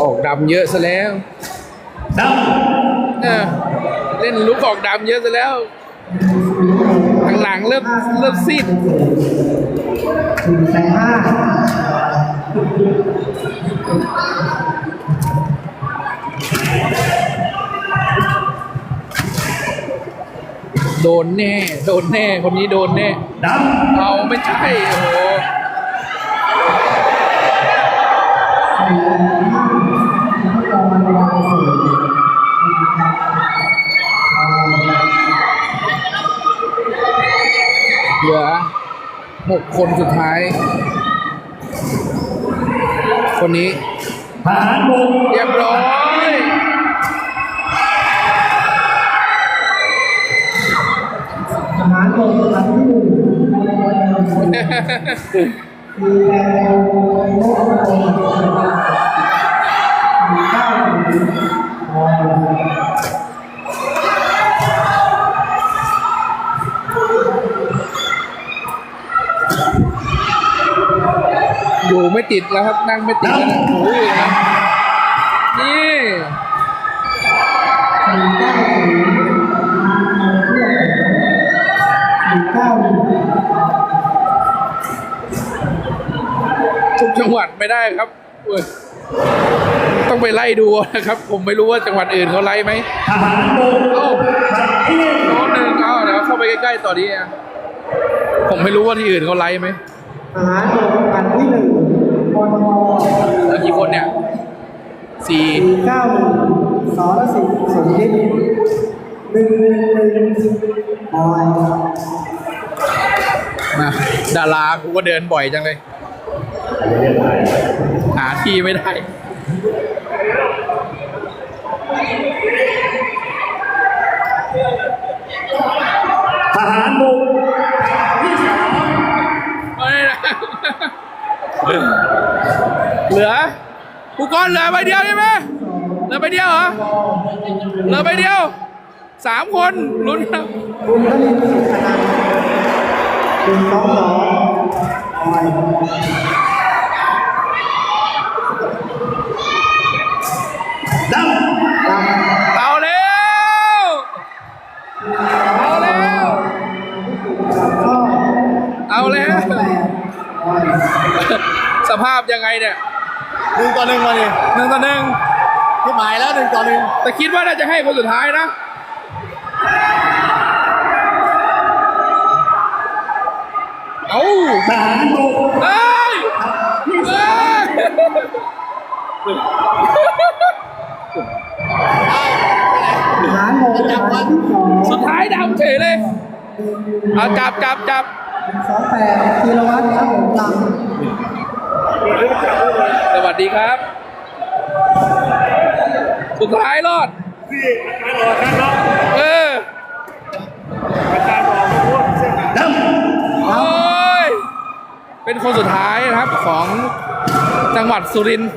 ออกดำเยอะซะแล้วดเออเล่นลุกออกดำเยอะซะแล้วหลังๆเริ่มเริ่มซีดถึงแสนห้าโดนแน่ โดนแน่ คนนี้โดนแน่ำดำเอาไม่ใช่ โอ้โหเห หกคนสุดท้าย คนนี้ทหารบกเรียบร้อยทหารบกครั้งที่หนึ่งมีแรงโน้ตโน้ตมีเก้าถึงอ๋อ อยู่ไม่ติดแล้วครับนั่งไม่ติดแล้วนะโอ้ยนะนี่มีเก้าถึงมีเก้าหนึ่งทุกจังหวัดไม่ได้ครับเว้ยต้องไปไล่ดูนะครับ ผมไม่รู้ว่าจังหวัดอื่นเขาไล่ไหมทหารบกเอ้าที่หนึ่งโน้ตหนึ่งเอาเดี๋ยวเข้าไปใกล้ๆต่อดีอะผมไม่รู้ว่าที่อื่นเขาไล่ไหมท หารบกครั้งที่หนึ่งปทมแล้วกี่คนเนี่ยสี่สี่เก้าหนึ่งสรสิทธิ์สมคิดหนึ่งหนึ่งหนึ่งบอยมาดารากูก็เดินบ่อยจังเลย หาที่ไม่ได้ ทหารบก เหลือกูก้อนเหลือใบเดียวใช่ไหมเหลือใบเดียวเหรอเหลือใบเดียวสามคนลุ้นครับคุณก็มีสิทธิ์ขนาดคุณสองสองบอยดำลำ สภาพยังไงเนี่ยหนึ่งต่อหนึ่งมาดิหนึ่งต่อหนึ่งที่หมายแล้วหนึ่งต่อหนึ่งแต่คิดว่าน่าจะให้คนสุดท้ายนะเอาทหารบกเอ้ยที่เอ้สามยทหารบกครั้งที่สองสุดท้ายดำเฉยเลยเอาจับจับจับ สองแปดธีรวัตรครับผมลสวัสดีครับ สุดท้ายรอดที่อาจารย์ออกครับเนาะเอออาจารย์ออกมาพูดเส้นดำโอ้ยเป็นคนสุดท้ายนะครับของจังหวัดสุรินทร์